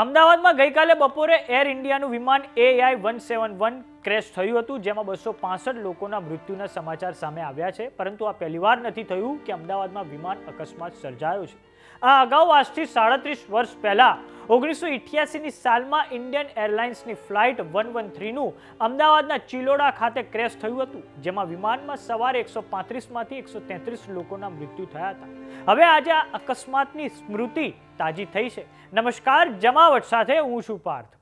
અમદાવાદમાં ગઈકાલે બપોરે એર ઇન્ડિયાનું વિમાન AI one seven one crash થયું હતું, જેમાં બસો પાસઠ લોકોના મૃત્યુના સમાચાર સામે આવ્યા છે. પરંતુ આ પહેલીવાર નથી થયું કે અમદાવાદમાં વિમાન અકસ્માત સર્જાયો છે. આ અગાઉ આજથી સાડત્રીસ વર્ષ પહેલા ઓગણીસો ઇઠ્યાસીની સાલમાં ઇન્ડિયન એરલાઇન્સની ફ્લાઇટ વન વન થ્રીનું અમદાવાદના ચિલોડા ખાતે ક્રેશ થયું હતું, જેમાં વિમાનમાં સવારે એકસો પાંત્રીસમાંથી એકસો તેત્રીસ લોકોના મૃત્યુ થયા હતા. હવે આજે આ અકસ્માતની સ્મૃતિ તાજી થઈ છે. નમસ્કાર, જમાવટ સાથે હું છું પાર્થ.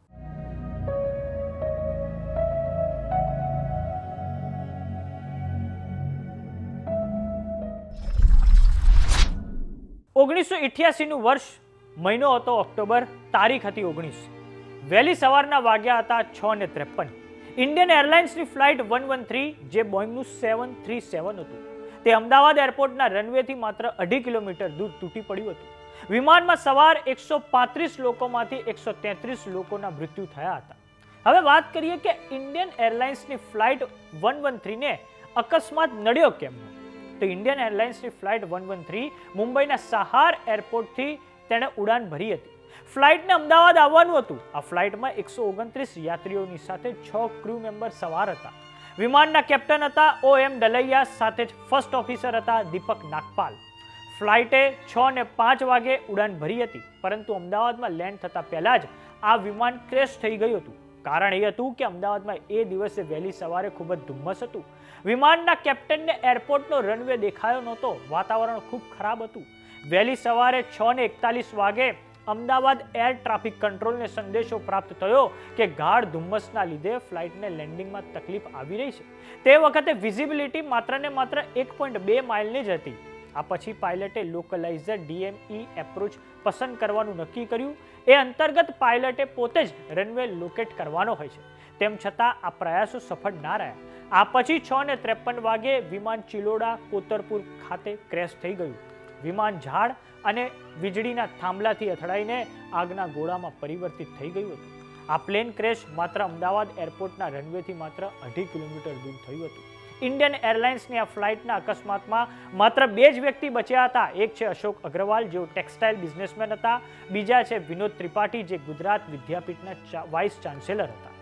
ઓગણીસો ઇઠ્યાસીનું વર્ષ મહિનો હતો ઓક્ટોબર તારીખ હતી ઓગણીસ. વહેલી સવારના વાગ્યા હતા છ ને ત્રેપન. ઇન્ડિયન એરલાઇન્સની ફ્લાઇટ વન વન થ્રી જે બોઈંગનું સેવન થ્રી સેવન હતું. તે અમદાવાદ એરપોર્ટના રનવેથી માત્ર અઢી કિલોમીટર દૂર તૂટી પડ્યું હતું. વિમાનમાં સવાર એકસો પાંત્રીસ લોકોમાંથી એકસો તેત્રીસ લોકોના મૃત્યુ થયા હતા. હવે વાત કરીએ કે ઇન્ડિયન એરલાઇન્સની ફ્લાઇટ વન વન થ્રીને અકસ્માત નડ્યો કેમ? તો ઇન્ડિયન એરલાઇન્સની ફ્લાઇટ વન વન થ્રી મુંબઈના સહાર એરપોર્ટથી તેણે ઉડાન ભરી હતી. ફ્લાઇટને અમદાવાદ આવવાનું હતું. આ ફ્લાઇટમાં એકસો ઓગણત્રીસ યાત્રીઓની સાથે છ ક્રૂ મેમ્બર સવાર હતા. વિમાનના કેપ્ટન હતા ઓ એમ ડલૈયા સાથે જ ફર્સ્ટ ઓફિસર હતા દીપક નાગપાલ. ફ્લાઇટે છ ને પાંચ વાગે ઉડાન ભરી હતી, પરંતુ અમદાવાદમાં લેન્ડ થતા પહેલા જ આ વિમાન ક્રેશ થઈ ગયું હતું. કારણ એ હતું કે અમદાવાદમાં એ દિવસે વહેલી સવારે ખૂબ જ ધુમ્મસ હતું. વિમાનના કેપ્ટનને એરપોર્ટનો રનવે દેખાયો નહોતો. વાતાવરણ ખૂબ ખરાબ હતું. વહેલી સવારે છ ને એકતાલીસ વાગે અમદાવાદ એર ટ્રાફિક કંટ્રોલને સંદેશો પ્રાપ્ત થયો કે ગાઢ ધુમ્મસના લીધે ફ્લાઇટને લેન્ડિંગમાં તકલીફ આવી રહી છે. તે વખતે વિઝિબિલિટી માત્ર ને માત્ર એક પોઈન્ટ બે માઇલની જ હતી. આ પછી પાયલટે લોકલાઇઝર ડીએમઈ એપ્રોચ પસંદ કરવાનું નક્કી કર્યું. એ અંતર્ગત પાયલટે પોતે જ રનવે લોકેટ કરવાનો હોય છે. તેમ છતાં આ પ્રયાસો સફળ ના રહ્યા. આ પછી છ ને ત્રેપન વાગે વિમાન ચિલોડા, કોતરપુર ખાતે ક્રેશ થઈ ગયું. વિમાન ઝાડ અને વીજળીના થાંભલાથી અથડાઈને આગના ગોળામાં પરિવર્તિત થઈ ગયું હતું. આ પ્લેન ક્રેશ માત્ર અમદાવાદ એરપોર્ટના રનવેથી માત્ર અઢી કિલોમીટર દૂર થયું હતું. ઇન્ડિયન એરલાઇન્સની આ ફ્લાઇટના અકસ્માતમાં માત્ર બે જ વ્યક્તિ બચ્યા હતા. એક છે અશોક અગ્રવાલ, જેઓ ટેક્સટાઇલ બિઝનેસમેન હતા. બીજા છે વિનોદ ત્રિપાઠી, જે ગુજરાત વિદ્યાપીઠના વાઇસ ચાન્સેલર હતા.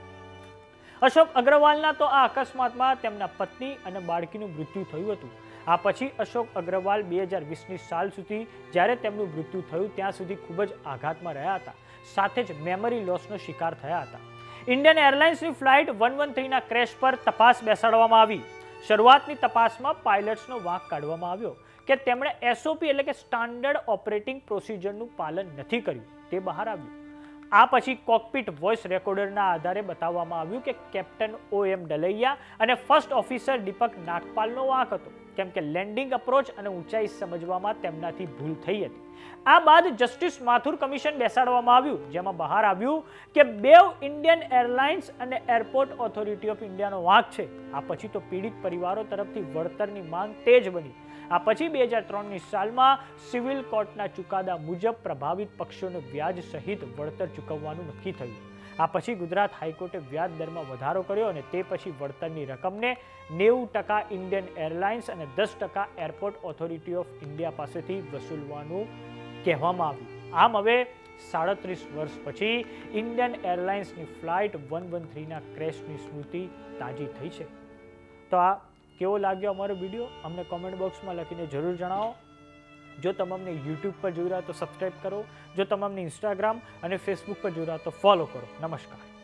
અશોક અગ્રવાલના તો આ અકસ્માતમાં તેમના પત્ની અને બાળકીનું મૃત્યુ થયું હતું. આ પછી અશોક અગ્રવાલ બે હજાર વીસની સાલ સુધી, જ્યારે તેમનું મૃત્યુ થયું, ત્યાં સુધી ખૂબ જ આઘાતમાં રહ્યા હતા. સાથે જ મેમરી લોસનો શિકાર થયા હતા. ઇન્ડિયન એરલાઇન્સની ફ્લાઇટ વન વન થ્રીના ક્રેશ પર તપાસ બેસાડવામાં આવી. શરૂઆતની તપાસમાં પાયલટ્સનો વાંક કાઢવામાં આવ્યો કે તેમણે એસઓપી એટલે કે સ્ટાન્ડર્ડ ઓપરેટિંગ પ્રોસિજરનું પાલન નથી કર્યું તે બહાર આવ્યું. આ પછી કોકપિટ વોઇસ રેકોર્ડરના આધારે બતાવવામાં આવ્યું કે કેપ્ટન ઓ એમ ડલૈયા અને ફર્સ્ટ ઓફિસર દીપક નાગપાલનો વાંક હતો. કેમ કે લેન્ડિંગ અપ્રોચ અને ઊંચાઈ સમજવામાં તેમનાથી ભૂલ થઈ હતી. આ બાદ જસ્ટિસ માથુર કમિશન બેસાડવામાં આવ્યું, જેમાં બહાર આવ્યું કે બે ઇન્ડિયન એરલાઇન્સ અને એરપોર્ટ ઓથોરિટી ઓફ ઇન્ડિયાનો વાંક છે. આ પછી તો પીડિત પરિવારો તરફથી વળતરની માંગ તેજ બની. આ પછી બે હજાર ત્રણની સાલમાં સિવિલ કોર્ટના ચુકાદા મુજબ પ્રભાવિત પક્ષોને વ્યાજ સહિત વળતર ચૂકવવાનું નક્કી થયું. આ પછી ગુજરાત હાઈકોર્ટે વ્યાજ દરમાં વધારો કર્યો અને તે પછી વળતરની રકમને નેવું ટકા ઇન્ડિયન એરલાઇન્સ અને દસ ટકા એરપોર્ટ ઓથોરિટી ઓફ ઇન્ડિયા પાસેથી વસૂલવાનું કહેવામાં આવ્યું. આમ હવે સાડત્રીસ વર્ષ પછી ઇન્ડિયન એરલાઇન્સની ફ્લાઇટ વન વન થ્રીના ક્રેશની સ્મૃતિ તાજી થઈ છે. તો આ કેવો લાગ્યો અમારો વીડિયો અમને કોમેન્ટ બોક્સમાં લખીને જરૂર જણાવો. જો તમે યુટ્યુબ પર જોઈ રહ્યા તો સબસ્ક્રાઈબ કરો. જો તમે અમને ઇન્સ્ટાગ્રામ અને ફેસબુક પર જોઈ રહ્યા તો ફોલો કરો. નમસ્કાર.